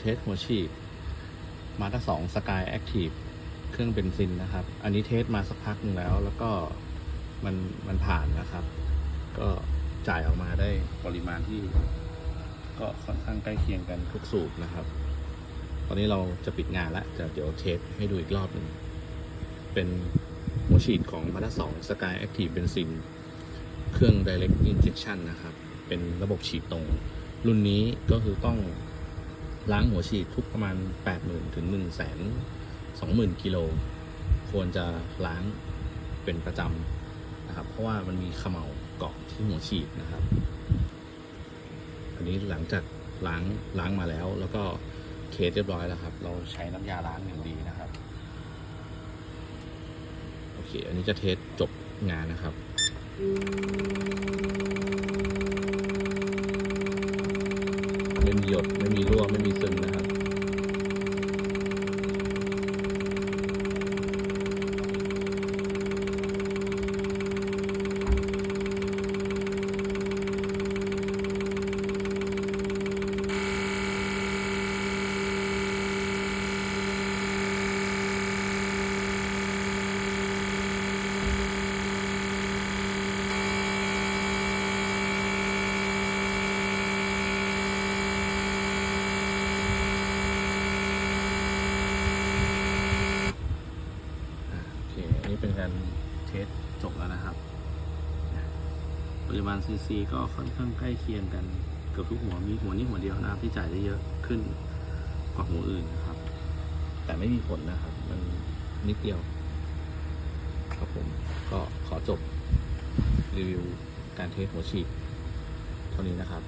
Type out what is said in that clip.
เทสหัวฉีดมาตั้งสองสกายแอคทีฟเครื่องเบนซินนะครับ อันนี้เทสมาสักพักหนึงแล้ว แล้วก็มันมันผ่านนะครับ ก็จ่ายออกมาได้ปริมาณที่ ก็ค่อนข้างใกล้เคียงกันทุกสูตรนะครับ ตอนนี้เราจะปิดงานแล้วจะเดี๋ยวเทสให้ดูอีกรอบหนึ่งเป็นหัวฉีดของมาด้าสองสกายแอคทีฟเบนซินเครื่อง Direct Injection นะครับ เป็นระบบฉีดตรง รุ่นนี้ก็คือต้อง ล้างหัวฉีดทุกประมาณ 80,000ถึง1 2 0 0 0 0กิโลควรจะล้างเป็นประจำนะครับ เพราะว่ามันมีเขม่าเกาะที่หัวฉีดนะครับ อันนี้หลังจากล้างล้างมาแล้ว แล้วก็เคสเรียบร้อยแล้วครับ เราใช้น้ำยาล้างอย่างดีนะครับ โอเค อันนี้จะเทสจบงานนะครับ ไม่มีหยด ไม่มีรั่ว ไม่มีซึมนะครับ การเทสจบแล้วนะครับ ปริมาณซีซีก็ค่อนข้างใกล้เคียงกันเกือบทุกหัวมีหัวนี้หัวเดียวนะครับที่จ่ายได้เยอะขึ้นกว่าหัวอื่นนะครับ แต่ไม่มีผลนะครับ มันนิดเดียวครับผมก็ขอจบรีวิวการเทสหัวฉีดเท่านี้นะครับ